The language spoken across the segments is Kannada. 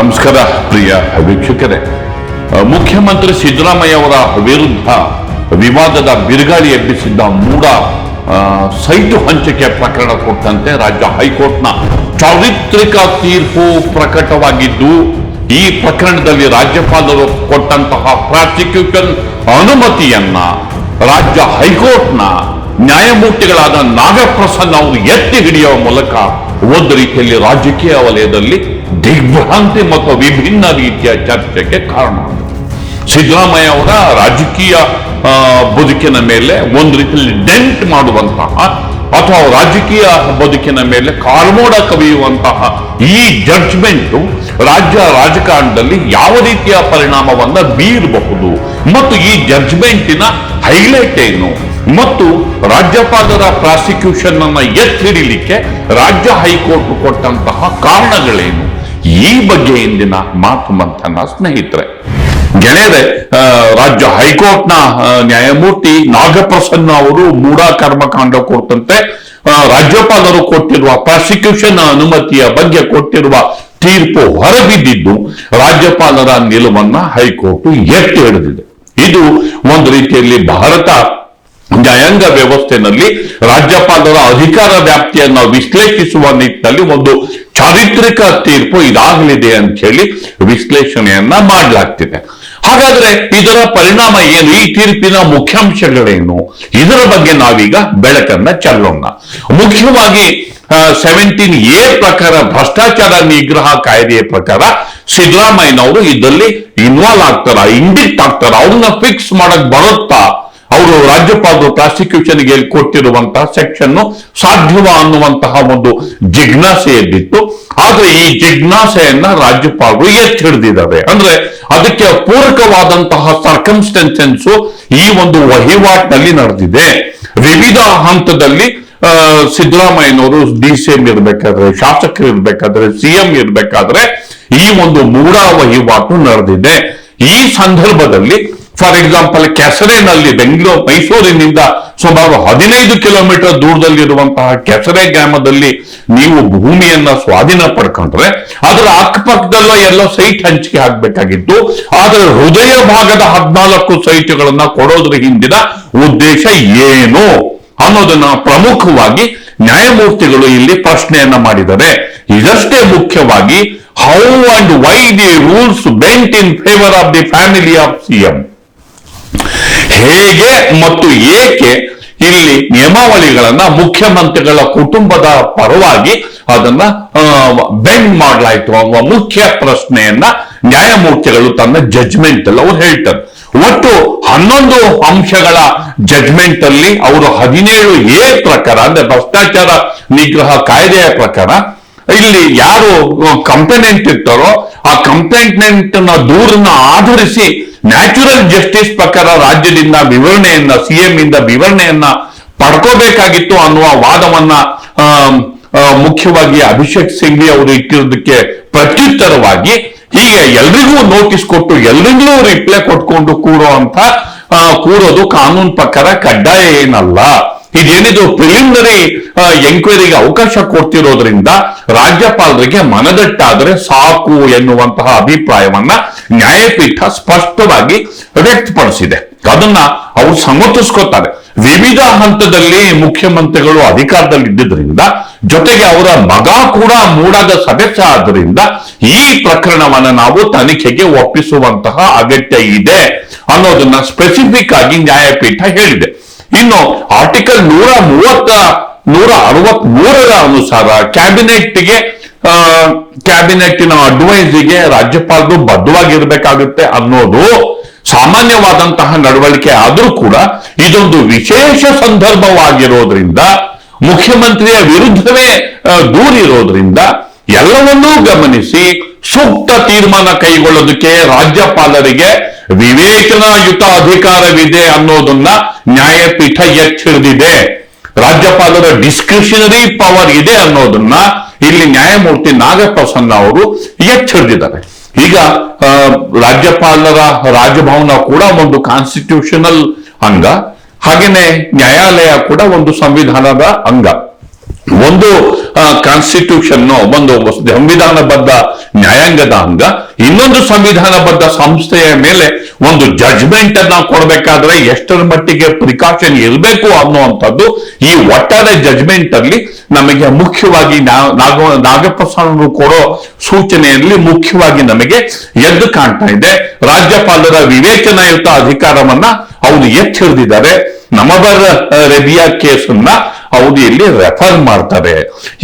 ನಮಸ್ಕಾರ, ಪ್ರಿಯ ವೀಕ್ಷಕರೇ. ಮುಖ್ಯಮಂತ್ರಿ ಸಿದ್ದರಾಮಯ್ಯ ಅವರ ವಿರುದ್ಧ ವಿವಾದದ ಬಿರುಗಾಳಿ ಎಬ್ಬಿಸಿದ್ದ ಮೂಡ ಸೈಟು ಹಂಚಿಕೆ ಪ್ರಕರಣ ಕೊಟ್ಟಂತೆ ರಾಜ್ಯ ಹೈಕೋರ್ಟ್ನ ಚಾರಿತ್ರಿಕ ತೀರ್ಪು ಪ್ರಕಟವಾಗಿದ್ದು, ಈ ಪ್ರಕರಣದಲ್ಲಿ ರಾಜ್ಯಪಾಲರು ಕೊಟ್ಟಂತಹ ಪ್ರಾಸಿಕ್ಯೂಷನ್ ಅನುಮತಿಯನ್ನ ರಾಜ್ಯ ಹೈಕೋರ್ಟ್ನ ನ್ಯಾಯಮೂರ್ತಿಗಳಾದ ನಾಗಪ್ರಸನ್ನ ಅವರು ಎತ್ತಿ ಹಿಡಿಯುವ ಮೂಲಕ ಒಂದು ರೀತಿಯಲ್ಲಿ ರಾಜಕೀಯ ವಲಯದಲ್ಲಿ ದಿಗ್ಭ್ರಾಂತಿ ಮತ್ತು ವಿಭಿನ್ನ ರೀತಿಯ ಚರ್ಚೆಗೆ ಕಾರಣ. ಸಿದ್ದರಾಮಯ್ಯ ಅವರ ರಾಜಕೀಯ ಬದುಕಿನ ಮೇಲೆ ಒಂದು ರೀತಿಯಲ್ಲಿ ಡೆಂಟ್ ಮಾಡುವಂತಹ ಅಥವಾ ರಾಜಕೀಯ ಬದುಕಿನ ಮೇಲೆ ಕಾರ್ಮೋಡ ಕವಿಯುವಂತಹ ಈ ಜಡ್ಜ್ಮೆಂಟ್ ರಾಜ್ಯ ರಾಜಕಾರಣದಲ್ಲಿ ಯಾವ ರೀತಿಯ ಪರಿಣಾಮವನ್ನು ಬೀರಬಹುದು ಮತ್ತು ಈ ಜಡ್ಜ್ಮೆಂಟಿನ ಹೈಲೈಟ್ ಏನು ಮತ್ತು ರಾಜ್ಯಪಾಲರ ಪ್ರಾಸಿಕ್ಯೂಷನ್ ಅನ್ನ ಎತ್ತಿಡಿಲಿಕ್ಕೆ ರಾಜ್ಯ ಹೈಕೋರ್ಟ್ ಕೊಟ್ಟಂತಹ ಕಾರಣಗಳೇನು? ಈ ಬಗ್ಗೆ ಇಂದಿನ ಮಾತು ಮಂಥನ ಸ್ನೇಹಿತರೆ. ಗೆಳೆಯರೆ ರಾಜ್ಯ ಹೈಕೋರ್ಟ್ನ ನ್ಯಾಯಮೂರ್ತಿ ನಾಗಪ್ರಸನ್ನ ಅವರು ಮೂಢ ಕರ್ಮಕಾಂಡ ಕುರಿತಂತೆ ರಾಜ್ಯಪಾಲರು ಕೊಟ್ಟಿರುವ ಪ್ರಾಸಿಕ್ಯೂಷನ್ ಅನುಮತಿಯ ಬಗ್ಗೆ ಕೊಟ್ಟಿರುವ ತೀರ್ಪು ಹೊರಬಿದ್ದಿದ್ದು, ರಾಜ್ಯಪಾಲರ ನಿಲುವನ್ನ ಹೈಕೋರ್ಟ್ ಎತ್ತಿ ಹಿಡಿದಿದೆ. ಇದು ಒಂದು ರೀತಿಯಲ್ಲಿ ಭಾರತ ನ್ಯಾಯಾಂಗ ವ್ಯವಸ್ಥೆನಲ್ಲಿ ರಾಜ್ಯಪಾಲರ ಅಧಿಕಾರ ವ್ಯಾಪ್ತಿಯನ್ನು ವಿಶ್ಲೇಷಿಸುವ ನಿಟ್ಟಿನಲ್ಲಿ ಒಂದು ಚಾರಿತ್ರಿಕ ತೀರ್ಪು ಇದಾಗಲಿದೆ ಅಂತ ಹೇಳಿ ವಿಶ್ಲೇಷಣೆಯನ್ನ ಮಾಡಲಾಗ್ತಿದೆ. ಹಾಗಾದ್ರೆ ಇದರ ಪರಿಣಾಮ ಏನು? ಈ ತೀರ್ಪಿನ ಮುಖ್ಯಾಂಶಗಳೇನು? ಇದರ ಬಗ್ಗೆ ನಾವೀಗ ಬೆಳಕನ್ನ ಚೆಲ್ಲೋಣ. ಮುಖ್ಯವಾಗಿ ಸೆವೆಂಟೀನ್ ಎ ಪ್ರಕಾರ, ಭ್ರಷ್ಟಾಚಾರ ನಿಗ್ರಹ ಕಾಯ್ದೆಯ ಪ್ರಕಾರ ಸಿದ್ದರಾಮಯ್ಯನವರು ಇದರಲ್ಲಿ ಇನ್ವಾಲ್ವ್ ಆಗ್ತಾರ ಇಂಡಿಕ್ಟ್ ಆಗ್ತಾರ, ಅವ್ರನ್ನ ಫಿಕ್ಸ್ ಮಾಡಕ್ ಬರುತ್ತಾ? ಅವರು ರಾಜ್ಯಪಾಲರು ಪ್ರಾಸಿಕ್ಯೂಷನ್ಗೆ ಕೊಟ್ಟಿರುವಂತಹ ಸೆಕ್ಷನ್ ಸಾಧ್ಯವ ಅನ್ನುವಂತಹ ಒಂದು ಜಿಜ್ಞಾಸೆ ಎದ್ದಿತ್ತು ಆದ್ರೆ ಈ ಜಿಜ್ಞಾಸೆಯನ್ನ ರಾಜ್ಯಪಾಲರು ಎತ್ತಿ ಹಿಡಿದಿದ್ದಾರೆ. ಅಂದ್ರೆ ಅದಕ್ಕೆ ಪೂರಕವಾದಂತಹ ಸರ್ಕಮ್ಸ್ಟೆನ್ಸೆನ್ಸ್ ಈ ಒಂದು ವಹಿವಾಟಿನಲ್ಲಿ ನಡೆದಿದೆ. ವಿವಿಧ ಹಂತದಲ್ಲಿ ಸಿದ್ದರಾಮಯ್ಯನವರು ಡಿ ಸಿ ಎಂ ಇರ್ಬೇಕಾದ್ರೆ, ಶಾಸಕರು ಇರ್ಬೇಕಾದ್ರೆ ಸಿಎಂ ಇರ್ಬೇಕಾದ್ರೆ ಈ ಒಂದು ಮೂಢ ವಹಿವಾಟು ನಡೆದಿದೆ. ಈ ಸಂದರ್ಭದಲ್ಲಿ ಫಾರ್ ಎಕ್ಸಾಂಪಲ್ ಕೆಸರೆನಲ್ಲಿ ಬೆಂಗಳೂರು ಮೈಸೂರಿನಿಂದ ಸುಮಾರು ಹದಿನೈದು ಕಿಲೋಮೀಟರ್ ದೂರದಲ್ಲಿರುವಂತಹ ಕೆಸರೆ ಗ್ರಾಮದಲ್ಲಿ ನೀವು ಭೂಮಿಯನ್ನ ಸ್ವಾಧೀನ ಪಡ್ಕೊಂಡ್ರೆ, ಅದರ ಅಕ್ಕಪಕ್ಕದಲ್ಲೋ ಎಲ್ಲ ಸೈಟ್ ಹಂಚಿಕೆ ಆಗ್ಬೇಕಾಗಿತ್ತು. ಆದರೆ ಹೃದಯ ಭಾಗದ ಹದಿನಾಲ್ಕು ಸೈಟ್ಗಳನ್ನ ಕೊಡೋದ್ರ ಹಿಂದಿನ ಉದ್ದೇಶ ಏನು ಅನ್ನೋದನ್ನ ಪ್ರಮುಖವಾಗಿ ನ್ಯಾಯಮೂರ್ತಿಗಳು ಇಲ್ಲಿ ಪ್ರಶ್ನೆಯನ್ನ ಮಾಡಿದ್ದಾರೆ. ಇದಷ್ಟೇ ಮುಖ್ಯವಾಗಿ how and why the rules bent in favour of the family of CM ಹೇಗೆ ಮತ್ತು ಏಕೆ ಇಲ್ಲಿ ನಿಯಮಾವಳಿಗಳನ್ನ ಮುಖ್ಯಮಂತ್ರಿಗಳ ಕುಟುಂಬದ ಪರವಾಗಿ ಅದನ್ನ ಬೆಂಡ್ ಮಾಡಲಾಯಿತು ಅನ್ನುವ ಮುಖ್ಯ ಪ್ರಶ್ನೆಯನ್ನ ನ್ಯಾಯಮೂರ್ತಿಗಳು ತನ್ನ ಜಜ್ಮೆಂಟ್ ಅಲ್ಲಿ ಅವ್ರು ಹೇಳ್ತಾರೆ. ಒಟ್ಟು ಹನ್ನೊಂದು ಅಂಶಗಳ ಜಜ್ಮೆಂಟ್ ಅಲ್ಲಿ ಅವರು ಹದಿನೇಳು ಎ ಪ್ರಕಾರ, ಅಂದ್ರೆ ಭ್ರಷ್ಟಾಚಾರ ನಿಗ್ರಹ ಕಾಯ್ದೆಯ ಪ್ರಕಾರ, ಇಲ್ಲಿ ಯಾರು ಕಂಪ್ಲೇಂಟ್ ಇರ್ತಾರೋ ಆ ಕಂಪ್ಲೇಂಟ್ನ ದೂರನ್ನ ಆಧರಿಸಿ ನ್ಯಾಚುರಲ್ ಜಸ್ಟಿಸ್ ಪ್ರಕಾರ ರಾಜ್ಯದಿಂದ ವಿವರಣೆಯನ್ನ ಸಿಎಂ ಇಂದ ವಿವರಣೆಯನ್ನ ಪಡ್ಕೋಬೇಕಾಗಿತ್ತು ಅನ್ನುವ ವಾದವನ್ನ ಮುಖ್ಯವಾಗಿ ಅಭಿಷೇಕ್ ಸಿಂಘ್ವಿ ಅವರು ಇಟ್ಟಿರೋದಕ್ಕೆ ಪ್ರತ್ಯುತ್ತರವಾಗಿ ಹೀಗೆ ಎಲ್ರಿಗೂ ನೋಟಿಸ್ ಕೊಟ್ಟು, ಎಲ್ರಿಗೂ ರಿಪ್ಲೈ ಕೊಟ್ಕೊಂಡು ಕೂರೋ ಅಂತ ಕೂರೋದು ಕಾನೂನು ಪ್ರಕಾರ ಕಡ್ಡಾಯ ಏನಲ್ಲ. ಇದೇನಿದು ಪ್ರಿಲಿಮಿನರಿ ಎಂಕ್ವೈರಿಗೆ ಅವಕಾಶ ಕೊಡ್ತಿರೋದ್ರಿಂದ ರಾಜ್ಯಪಾಲರಿಗೆ ಮನದಟ್ಟಾದರೆ ಸಾಕು ಎನ್ನುವಂತಹ ಅಭಿಪ್ರಾಯವನ್ನ ನ್ಯಾಯಪೀಠ ಸ್ಪಷ್ಟವಾಗಿ ವ್ಯಕ್ತಪಡಿಸಿದೆ. ಅದನ್ನ ಅವರು ಸಮರ್ಥಿಸ್ಕೋತಾರೆ ವಿವಿಧ ಹಂತದಲ್ಲಿ ಮುಖ್ಯಮಂತ್ರಿಗಳು ಅಧಿಕಾರದಲ್ಲಿದ್ದರಿಂದ ಜೊತೆಗೆ ಅವರ ಮಗ ಕೂಡ ಮೂಡಾದ ಸದಸ್ಯ ಆದ್ದರಿಂದ ಈ ಪ್ರಕರಣವನ್ನ ನಾವು ತನಿಖೆಗೆ ಒಪ್ಪಿಸುವಂತಹ ಅಗತ್ಯ ಇದೆ ಅನ್ನೋದನ್ನ ಸ್ಪೆಸಿಫಿಕ್ ಆಗಿ ನ್ಯಾಯಪೀಠ ಹೇಳಿದೆ. ಇನ್ನು ಆರ್ಟಿಕಲ್ ನೂರ ಮೂವತ್ತ, ನೂರ ಅರವತ್ ಮೂರರ ಅನುಸಾರ ಕ್ಯಾಬಿನೆಟ್ಗೆ ಕ್ಯಾಬಿನೆಟ್ನ ಅಡ್ವೈಸಿಗೆ ರಾಜ್ಯಪಾಲರು ಬದ್ಧವಾಗಿರ್ಬೇಕಾಗುತ್ತೆ ಅನ್ನೋದು ಸಾಮಾನ್ಯವಾದಂತಹ ನಡವಳಿಕೆ ಆದರೂ ಕೂಡ ಇದೊಂದು ವಿಶೇಷ ಸಂದರ್ಭವಾಗಿರೋದ್ರಿಂದ, ಮುಖ್ಯಮಂತ್ರಿಯ ವಿರುದ್ಧವೇ ದೂರಿರೋದ್ರಿಂದ ಎಲ್ಲವನ್ನೂ ಗಮನಿಸಿ ಸೂಕ್ತ ತೀರ್ಮಾನ ಕೈಗೊಳ್ಳೋದಕ್ಕೆ ರಾಜ್ಯಪಾಲರಿಗೆ ವಿವೇಚನಾಯುತ ಅಧಿಕಾರವಿದೆ ಅನ್ನೋದನ್ನ ನ್ಯಾಯಪೀಠ ಎಚ್ಚರಿದಿದೆ. ರಾಜ್ಯಪಾಲರ ಡಿಸ್ಕ್ರಿಷನರಿ ಪವರ್ ಇದೆ ಅನ್ನೋದನ್ನ ಇಲ್ಲಿ ನ್ಯಾಯಮೂರ್ತಿ ನಾಗಪ್ರಸನ್ನ ಅವರು ಎಚ್ಚರಿದಿದ್ದಾರೆ. ಈಗ ರಾಜ್ಯಪಾಲರ ರಾಜಭವನ ಕೂಡ ಒಂದು ಕಾನ್ಸ್ಟಿಟ್ಯೂಷನಲ್ ಅಂಗ, ಹಾಗೇನೆ ನ್ಯಾಯಾಲಯ ಕೂಡ ಒಂದು ಸಂವಿಧಾನದ ಅಂಗ. ಒಂದು ಕಾನ್ಸ್ಟಿಟ್ಯೂಷನ್ ಒಂದು ಸಂವಿಧಾನಬದ್ಧ ನ್ಯಾಯಾಂಗದ ಅಂಗ ಇನ್ನೊಂದು ಸಂವಿಧಾನಬದ್ಧ ಸಂಸ್ಥೆಯ ಮೇಲೆ ಒಂದು ಜಡ್ಜ್ಮೆಂಟ್ ಅನ್ನ ಕೊಡಬೇಕಾದ್ರೆ ಎಷ್ಟರ ಮಟ್ಟಿಗೆ ಪ್ರಿಕಾಷನ್ ಇರಬೇಕು ಅನ್ನುವಂಥದ್ದು ಈ ಒಟ್ಟಾರೆ ಜಡ್ಜ್ಮೆಂಟ್ ಅಲ್ಲಿ ನಮಗೆ ಮುಖ್ಯವಾಗಿ ನಾಗ ನಾಗಪ್ರಸಾದರು ಕೊಡೋ ಸೂಚನೆಯಲ್ಲಿ ಮುಖ್ಯವಾಗಿ ನಮಗೆ ಎದ್ದು ಕಾಣ್ತಾ ಇದೆ. ರಾಜ್ಯಪಾಲರ ವಿವೇಚನಾಯುಕ್ತ ಅಧಿಕಾರವನ್ನ ಅವರು ಎತ್ತಿ ಹಿಡಿದಿದ್ದಾರೆ. ನಮಬರ್ ರೆಬಿಯಾ ಕೇಸನ್ನ ಇಲ್ಲಿ ರೆಫರ್ ಮಾಡ್ತಾರೆ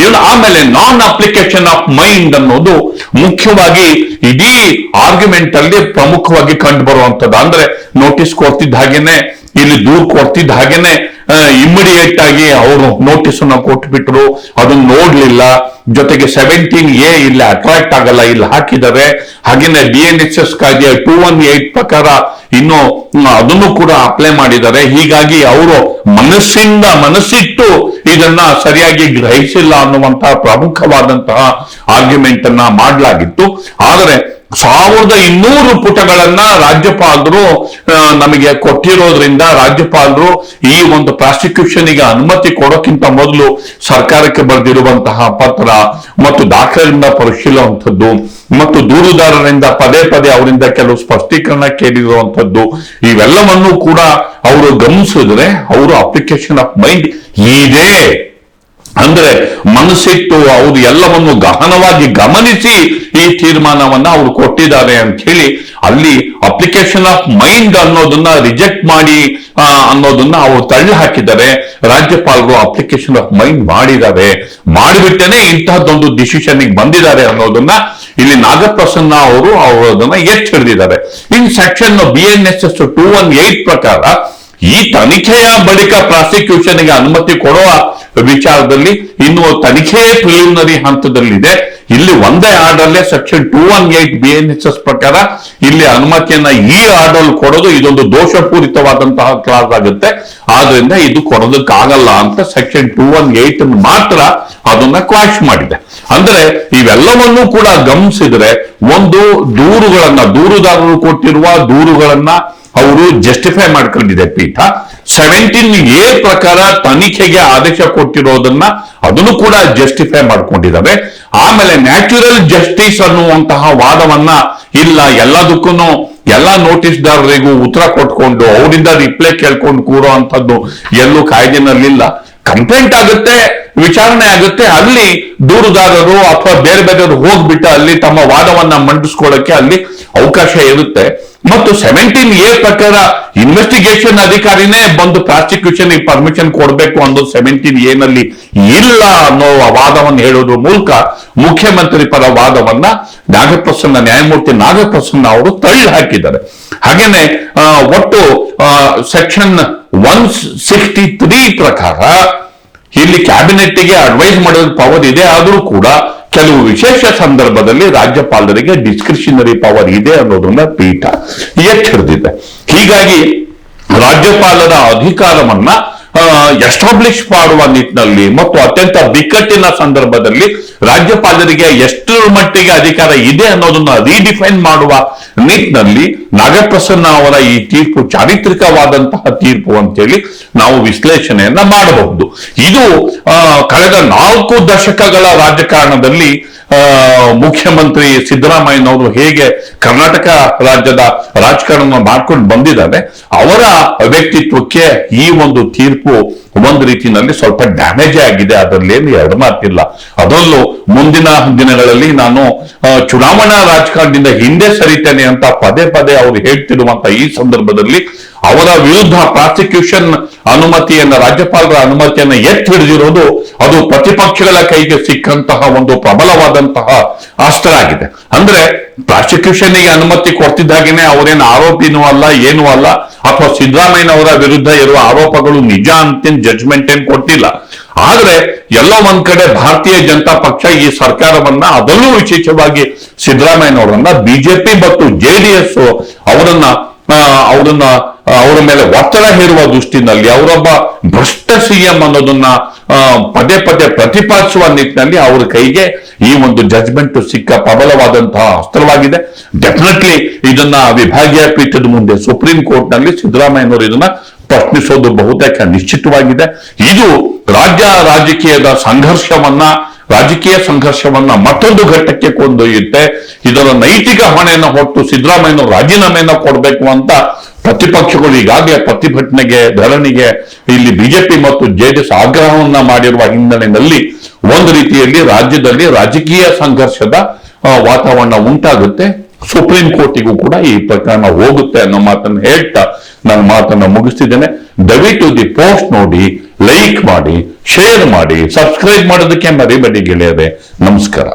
ಇನ್ನು ಆಮೇಲೆ ನಾನ್ ಅಪ್ಲಿಕೇಶನ್ ಆಫ್ ಮೈಂಡ್ ಅನ್ನೋದು ಮುಖ್ಯವಾಗಿ ಇಡೀ ಆರ್ಗ್ಯುಮೆಂಟ್ ಅಲ್ಲಿ ಪ್ರಮುಖವಾಗಿ ಕಂಡು ಬರುವಂತದ್ದು. ಅಂದ್ರೆ ನೋಟಿಸ್ ಕೊಡ್ತಿದ್ದ ಹಾಗೇನೆ ಇಲ್ಲಿ ದೂರು ಕೊಡ್ತಿದ್ದ ಹಾಗೇನೆ ಇಮಿಡಿಯೇಟ್ ಆಗಿ ಅವರು ನೋಟಿಸ್ ಅನ್ನ ಕೊಟ್ಬಿಟ್ರು. ಅದನ್ನ ನೋಡ್ಲಿಲ್ಲ. ಜೊತೆಗೆ ಸೆವೆಂಟೀನ್ ಎ ಇಲ್ಲಿ ಅಟ್ರಾಕ್ಟ್ ಆಗಲ್ಲ, ಇಲ್ಲಿ ಹಾಕಿದ್ದಾರೆ ಹಾಗೇನೆ ಡಿ ಎನ್ ಎಚ್ ಎಸ್ ಕಾಯ್ದೆ ಟೂ ಒನ್ ಏಟ್ ಪ್ರಕಾರ ಇನ್ನು ಅದನ್ನು ಕೂಡ ಅಪ್ಲೈ ಮಾಡಿದ್ದಾರೆ. ಹೀಗಾಗಿ ಅವರು ಮನಸ್ಸಿಂದ ಮನಸ್ಸಿಟ್ಟು ಇದನ್ನ ಸರಿಯಾಗಿ ಗ್ರಹಿಸಿಲ್ಲ ಅನ್ನುವಂತಹ ಪ್ರಮುಖವಾದಂತಹ ಆರ್ಗ್ಯುಮೆಂಟ್ ಅನ್ನ ಮಾಡಲಾಗಿತ್ತು. ಆದರೆ ಸಾವಿರದ ಇನ್ನೂರು ಪುಟಗಳನ್ನ ರಾಜ್ಯಪಾಲರು ನಮಗೆ ಕೊಟ್ಟಿರೋದ್ರಿಂದ ರಾಜ್ಯಪಾಲರು ಈ ಒಂದು ಪ್ರಾಸಿಕ್ಯೂಷನ್ಗೆ ಅನುಮತಿ ಕೊಡೋಕ್ಕಿಂತ ಮೊದಲು ಸರ್ಕಾರಕ್ಕೆ ಬರೆದಿರುವಂತಹ ಪತ್ರ ಮತ್ತು ದಾಖಲೆಯಿಂದ ಪರಿಶೀಲಿಸುವಂಥದ್ದು ಮತ್ತು ದೂರುದಾರರಿಂದ ಪದೇ ಪದೇ ಅವರಿಂದ ಕೆಲವು ಸ್ಪಷ್ಟೀಕರಣ ಕೇಳಿರುವಂಥದ್ದು, ಇವೆಲ್ಲವನ್ನೂ ಕೂಡ ಅವರು ಗಮನಿಸಿದ್ರೆ ಅವರು ಅಪ್ಲಿಕೇಶನ್ ಆಫ್ ಮೈಂಡ್ ಇದೆ. ಅಂದ್ರೆ ಮನಸ್ಸಿಟ್ಟು ಅವರು ಎಲ್ಲವನ್ನು ಗಹನವಾಗಿ ಗಮನಿಸಿ ಈ ತೀರ್ಮಾನವನ್ನ ಅವರು ಕೊಟ್ಟಿದ್ದಾರೆ ಅಂತ ಹೇಳಿ ಅಲ್ಲಿ ಅಪ್ಲಿಕೇಶನ್ ಆಫ್ ಮೈಂಡ್ ಅನ್ನೋದನ್ನ ರಿಜೆಕ್ಟ್ ಮಾಡಿ ಅನ್ನೋದನ್ನ ಅವರು ತಳ್ಳಿ ಹಾಕಿದ್ದಾರೆ. ರಾಜ್ಯಪಾಲರು ಅಪ್ಲಿಕೇಶನ್ ಆಫ್ ಮೈಂಡ್ ಮಾಡಿದ್ದಾರೆ ಮಾಡಿಬಿಟ್ಟೇನೆ ಇಂತಹದ್ದೊಂದು ಡಿಸಿಷನ್ ಬಂದಿದ್ದಾರೆ ಅನ್ನೋದನ್ನ ಇಲ್ಲಿ ನಾಗಪ್ರಸನ್ನ ಅವರು ಅವರದನ್ನ ಎತ್ತಿ ಹಿಡಿದಿದ್ದಾರೆ. In section B N S S two one eight ಪ್ರಕಾರ ಈ ತನಿಖೆಯ ಬಳಿಕ ಪ್ರಾಸಿಕ್ಯೂಷನ್ಗೆ ಅನುಮತಿ ಕೊಡುವ ವಿಚಾರದಲ್ಲಿ ಇನ್ನು ತನಿಖೆ ಪ್ರಿಲಿಮಿನರಿ ಹಂತದಲ್ಲಿದೆ. ಇಲ್ಲಿ ಒಂದೇ ಆರ್ಡರ್ಲೆ section two one eight B N S S ಪ್ರಕಾರ ಇಲ್ಲಿ ಅನುಮತಿಯನ್ನ ಈ ಆರ್ಡರ್ ಕೊಡೋದು ಇದೊಂದು ದೋಷಪೂರಿತವಾದಂತಹ ಕ್ಲಾಸ್ ಆಗುತ್ತೆ. ಆದ್ರಿಂದ ಇದು ಕೊಡೋದಕ್ಕಾಗಲ್ಲ ಅಂತ ಸೆಕ್ಷನ್ ಟೂ ಒನ್ ಏಟ್ ಮಾತ್ರ ಅದನ್ನ ಕ್ವಾಶ್ ಮಾಡಿದೆ. ಅಂದ್ರೆ ಇವೆಲ್ಲವನ್ನೂ ಕೂಡ ಗಮನಿಸಿದ್ರೆ ಒಂದು ದೂರುಗಳನ್ನ, ದೂರುದಾರರು ಕೊಟ್ಟಿರುವ ದೂರುಗಳನ್ನ ಅವರು ಜಸ್ಟಿಫೈ ಮಾಡ್ಕೊಂಡಿದೆ ಪೀಠ. ಸೆವೆಂಟೀನ್ ಎ ಪ್ರಕಾರ ತನಿಖೆಗೆ ಆದೇಶ ಕೊಟ್ಟಿರೋದನ್ನ ಅದನ್ನು ಕೂಡ ಜಸ್ಟಿಫೈ ಮಾಡ್ಕೊಂಡಿದ್ದಾರೆ ಆಮೇಲೆ ನ್ಯಾಚುರಲ್ ಜಸ್ಟಿಸ್ ಅನ್ನುವಂತಹ ವಾದವನ್ನ ಇಲ್ಲ ಎಲ್ಲದಕ್ಕೂ ಎಲ್ಲಾ ನೋಟಿಸ್ದಾರರಿಗೂ ಉತ್ತರ ಕೊಟ್ಕೊಂಡು, ಅವರಿಂದ ರಿಪ್ಲೈ ಕೇಳ್ಕೊಂಡು ಕೂರೋ ಅಂತದ್ದು ಎಲ್ಲೂ ಕಾಯ್ದೆನಲ್ಲಿಲ್ಲ. ಕಂಪ್ಲೇಂಟ್ ಆಗುತ್ತೆ. ವಿಚಾರಣೆ ಆಗುತ್ತೆ. ಅಲ್ಲಿ ದೂರುದಾರರು ಅಥವಾ ಬೇರೆ ಬೇರೆಯವರು ಹೋಗ್ಬಿಟ್ಟು ಅಲ್ಲಿ ತಮ್ಮ ವಾದವನ್ನ ಮಂಡಿಸ್ಕೊಳ್ಳಕ್ಕೆ ಅಲ್ಲಿ ಅವಕಾಶ ಇರುತ್ತೆ. ಮತ್ತು ಸೆವೆಂಟೀನ್ ಎ ಪ್ರಕಾರ ಇನ್ವೆಸ್ಟಿಗೇಷನ್ ಅಧಿಕಾರಿನೇ ಬಂದು ಪ್ರಾಸಿಕ್ಯೂಷನ್ ಪರ್ಮಿಷನ್ ಕೊಡಬೇಕು ಅನ್ನೋದು ಸೆವೆಂಟೀನ್ ಎ ನಲ್ಲಿ ಇಲ್ಲ ಅನ್ನೋ ವಾದವನ್ನು ಹೇಳೋದ್ರ ಮೂಲಕ ಮುಖ್ಯಮಂತ್ರಿ ಪರ ವಾದವನ್ನ ನಾಗಪ್ರಸನ್ನ, ನ್ಯಾಯಮೂರ್ತಿ ನಾಗಪ್ರಸನ್ನ ಅವರು ತಳ್ಳಿ ಹಾಕಿದ್ದಾರೆ. ಹಾಗೇನೆ ಒಟ್ಟು ಸೆಕ್ಷನ್ ಒನ್ ಸಿಕ್ಸ್ಟಿ ತ್ರೀ ಪ್ರಕಾರ ಇಲ್ಲಿ ಕ್ಯಾಬಿನೆಟ್ಗೆ ಅಡ್ವೈಸ್ ಮಾಡೋದು ಪವರ್ ಇದೆ, ಆದರೂ ಕೂಡ ಕೆಲವು ವಿಶೇಷ ಸಂದರ್ಭದಲ್ಲಿ ರಾಜ್ಯಪಾಲರಿಗೆ ಡಿಸ್ಕ್ರಿಷನರಿ ಪವರ್ ಇದೆ ಅನ್ನೋದನ್ನ ಪೀಠ ಎಚ್ಚರಿದೆ ಹೀಗಾಗಿ ರಾಜ್ಯಪಾಲರ ಅಧಿಕಾರವನ್ನ ಎಸ್ಟಾಬ್ಲಿಷ್ ಮಾಡುವ ನಿಟ್ಟಿನಲ್ಲಿ ಮತ್ತು ಅತ್ಯಂತ ಬಿಕ್ಕಟ್ಟಿನ ಸಂದರ್ಭದಲ್ಲಿ ರಾಜ್ಯಪಾಲರಿಗೆ ಎಷ್ಟರ ಮಟ್ಟಿಗೆ ಅಧಿಕಾರ ಇದೆ ಅನ್ನೋದನ್ನ ರೀಡಿಫೈನ್ ಮಾಡುವ ನಿಟ್ಟಿನಲ್ಲಿ ನಾಗಪ್ರಸನ್ನ ಅವರ ಈ ತೀರ್ಪು ಚಾರಿತ್ರಿಕವಾದಂತಹ ತೀರ್ಪು ಅಂತೇಳಿ ನಾವು ವಿಶ್ಲೇಷಣೆಯನ್ನ ಮಾಡಬಹುದು. ಇದು ಕಳೆದ ನಾಲ್ಕು ದಶಕಗಳ ರಾಜಕಾರಣದಲ್ಲಿ ಮುಖ್ಯಮಂತ್ರಿ ಸಿದ್ದರಾಮಯ್ಯನವರು ಹೇಗೆ ಕರ್ನಾಟಕ ರಾಜ್ಯದ ರಾಜಕಾರಣ ಮಾಡ್ಕೊಂಡು ಬಂದಿದ್ದಾರೆ, ಅವರ ವ್ಯಕ್ತಿತ್ವಕ್ಕೆ ಈ ಒಂದು ತೀರ್ಪು ಒಂದು ರೀತಿಯಲ್ಲಿ ಸ್ವಲ್ಪ ಡ್ಯಾಮೇಜ್ ಆಗಿದೆ. ಅದರಲ್ಲಿ ಏನು ಎರಡು ಮಾತಿಲ್ಲ. ಅದರಲ್ಲೂ ಮುಂದಿನ ದಿನಗಳಲ್ಲಿ ನಾನು ಚುನಾವಣಾ ರಾಜಕಾರಣದಿಂದ ಹಿಂದೆ ಸರಿತೇನೆ ಪದೇ ಪದೇ ಅವರು ಹೇಳ್ತಿರುವಂತ ಈ ಸಂದರ್ಭದಲ್ಲಿ ಅವರ ವಿರುದ್ಧ ಪ್ರಾಸಿಕ್ಯೂಷನ್ ಅನುಮತಿಯನ್ನ, ರಾಜ್ಯಪಾಲರ ಅನುಮತಿಯನ್ನ ಎತ್ತಿ ಹಿಡಿದಿರೋದು ಅದು ಪ್ರತಿಪಕ್ಷಗಳ ಕೈಗೆ ಸಿಕ್ಕಂತಹ ಒಂದು ಪ್ರಬಲವಾದಂತಹ ಅಸ್ತ್ರ ಆಗಿದೆ. ಅಂದ್ರೆ ಪ್ರಾಸಿಕ್ಯೂಷನ್ಗೆ ಅನುಮತಿ ಕೊಡ್ತಿದ್ದಾಗೇನೆ ಅವರೇನು ಆರೋಪಿನೂ ಅಲ್ಲ, ಏನೂ ಅಲ್ಲ. ಅಥವಾ ಸಿದ್ದರಾಮಯ್ಯನವರ ವಿರುದ್ಧ ಇರುವ ಆರೋಪಗಳು ನಿಜ ಅಂತ ಜಡ್ಜ್ಮೆಂಟ್ ಏನ್ ಕೊಟ್ಟಿಲ್ಲ. ಆದ್ರೆ ಎಲ್ಲೋ ಒಂದ್ ಕಡೆ ಭಾರತೀಯ ಜನತಾ ಪಕ್ಷ ಈ ಸರ್ಕಾರವನ್ನ ಅದಲ್ಲೂ ವಿಶೇಷವಾಗಿ ಸಿದ್ದರಾಮಯ್ಯನವರನ್ನ ಬಿಜೆಪಿ ಮತ್ತು ಜೆಡಿಎಸ್ ಅವರನ್ನ ಅವರನ್ನ ಅವರ ಮೇಲೆ ಒತ್ತಡ ಹೇರುವ ದೃಷ್ಟಿನಲ್ಲಿ, ಅವರೊಬ್ಬ ಭ್ರಷ್ಟ ಸಿಎಂ ಅನ್ನೋದನ್ನ ಪದೇ ಪದೇ ಪ್ರತಿಪಾದಿಸುವ ನಿಟ್ಟಿನಲ್ಲಿ ಅವರ ಕೈಗೆ ಈ ಒಂದು ಜಡ್ಜ್ಮೆಂಟ್ ಸಿಕ್ಕ ಪ್ರಬಲವಾದಂತಹ ಅಸ್ತ್ರವಾಗಿದೆ. ಡೆಫಿನೆಟ್ಲಿ ಇದನ್ನ ವಿಭಾಗೀಯ ಪೀಠದ ಮುಂದೆ ಸುಪ್ರೀಂ ಕೋರ್ಟ್ನಲ್ಲಿ ಸಿದ್ದರಾಮಯ್ಯನವರು ಇದನ್ನ ಪ್ರಶ್ನಿಸೋದು ಬಹುತೇಕ ನಿಶ್ಚಿತವಾಗಿದೆ. ಇದು ರಾಜ್ಯ ರಾಜಕೀಯದ ಸಂಘರ್ಷವನ್ನ, ರಾಜಕೀಯ ಸಂಘರ್ಷವನ್ನ ಮತ್ತೊಂದು ಘಟ್ಟಕ್ಕೆ ಕೊಂಡೊಯ್ಯುತ್ತೆ. ಇದರ ನೈತಿಕ ಹೊಣೆಯನ್ನು ಹೊತ್ತು ಸಿದ್ದರಾಮಯ್ಯನ ರಾಜೀನಾಮೆಯನ್ನ ಕೊಡಬೇಕು ಅಂತ ಪ್ರತಿಪಕ್ಷಗಳು ಈಗಾಗಲೇ ಪ್ರತಿಭಟನೆಗೆ, ಧರಣಿಗೆ, ಇಲ್ಲಿ ಬಿಜೆಪಿ ಮತ್ತು ಜೆಡಿಎಸ್ ಆಗ್ರಹವನ್ನ ಮಾಡಿರುವ ಹಿನ್ನೆಲೆಯಲ್ಲಿ ಒಂದು ರೀತಿಯಲ್ಲಿ ರಾಜ್ಯದಲ್ಲಿ ರಾಜಕೀಯ ಸಂಘರ್ಷದ ವಾತಾವರಣ ಉಂಟಾಗುತ್ತೆ. ಸುಪ್ರೀಂ ಕೋರ್ಟಿಗೂ ಕೂಡ ಈ ಪ್ರಕರಣ ಹೋಗುತ್ತೆ ಅನ್ನೋ ಮಾತನ್ನು ಹೇಳ್ತಾ ನಾನು ಮಾತನ್ನು ಮುಗಿಸ್ತಿದ್ದೇನೆ. ದಯವಿಟ್ಟು ದಿ ಪೋಸ್ಟ್ ನೋಡಿ, ಲೈಕ್ ಮಾಡಿ, ಶೇರ್ ಮಾಡಿ, ಸಬ್ಸ್ಕ್ರೈಬ್ ಮಾಡೋದಕ್ಕೆ ಮರಿಬೇಡಿ ಗೆಳೆಯದೆ ನಮಸ್ಕಾರ.